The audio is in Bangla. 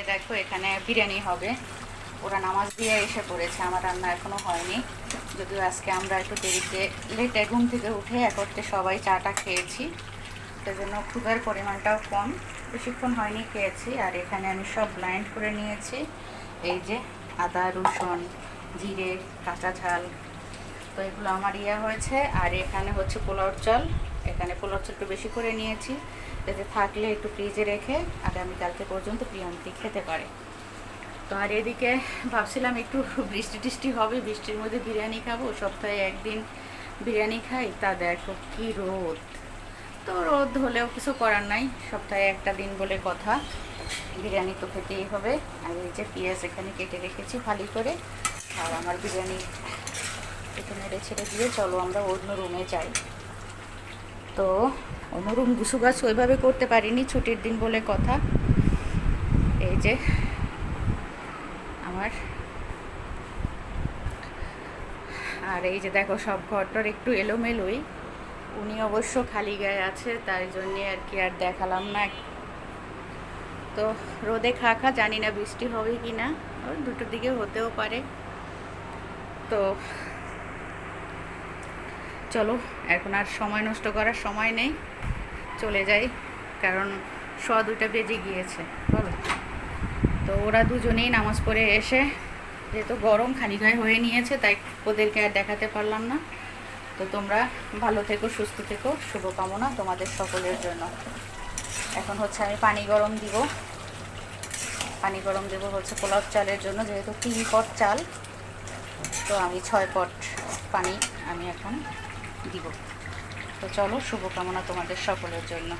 যে দেখো এখানে বিরিয়ানি হবে। ওরা নামাজ দিয়ে এসে পড়েছে, আমার রান্না এখনও হয়নি। যদিও আজকে আমরা একটু দেরিতে লেটে ঘুম থেকে উঠে একত্রে সবাই চাটা খেয়েছি। সেজন্য ক্ষুধার পরিমাণটাও কম। বেশিক্ষণ হয়নি খেয়েছি, আর এখানে আমি সব ব্লাইন্ড করে নিয়েছি। এই যে আদা, রসুন, জিরে, কাঁচা ঝাল, তো এগুলো আমার ইয়ে হয়েছে। আর এখানে হচ্ছে পোলাওর চাল। এখানে পোলাওর চাল একটু বেশি করে নিয়েছি। যাতে থাকলে একটু ফ্রিজে রেখে আগামীকালকে পর্যন্ত প্রিয়ান্তি খেতে পারে। তো আর এদিকে ভাবছিলাম একটু বৃষ্টি টিষ্টি হবে, বৃষ্টির মধ্যে বিরিয়ানি খাব, সপ্তাহে একদিন বিরিয়ানি খাই। তা দেখো কি রোদ। তো রোদ হলেও কিছু করার নাই, সপ্তাহে একটা দিন বলে কথা। বিরিয়ানি তো খেতেই হবে। আর এই যে পেঁয়াজ এখানে কেটে রেখেছি ফালি করে। আর আমার বিরিয়ানি এখানে ছেড়ে দিয়ে চলো আমরা অন্য রুমে যাই। তো অন্য রুম গুছু ওইভাবে করতে পারিনি, ছুটির দিন বলে কথা। এই যে আমার। আর এই যে দেখো, সব ঘরটার একটু এলোমেলোই। উনি অবশ্য খালি গায়ে আছে, তাই জন্যে আর কি আর দেখালাম না। তো রোদে খা খা, জানি না বৃষ্টি হবে কি না দুটোর দিকে হতেও পারে। তো চলো, এখন আর সময় নষ্ট করার সময় নেই। চলে যাই, কারণ স দুটা বেজে গিয়েছে, বলো। তো ওরা দুজনেই নামাজ পড়ে এসে, যেহেতু গরম খালি গায়ে হয়ে নিয়েছে, তাই ওদেরকে আর দেখাতে পারলাম না। তো তোমরা ভালো থেকো, সুস্থ থেকো, শুভকামনা তোমাদের সকলের জন্য। এখন হচ্ছে আমি পানি গরম দিব। পানি গরম দেবো হচ্ছে পোলাও চালের জন্য, যেহেতু তিন পট চাল। তো আমি ছয় পট পানি আমি এখন দিব। তো চলো শুভকামনা তোমাদের সকলের জন্য।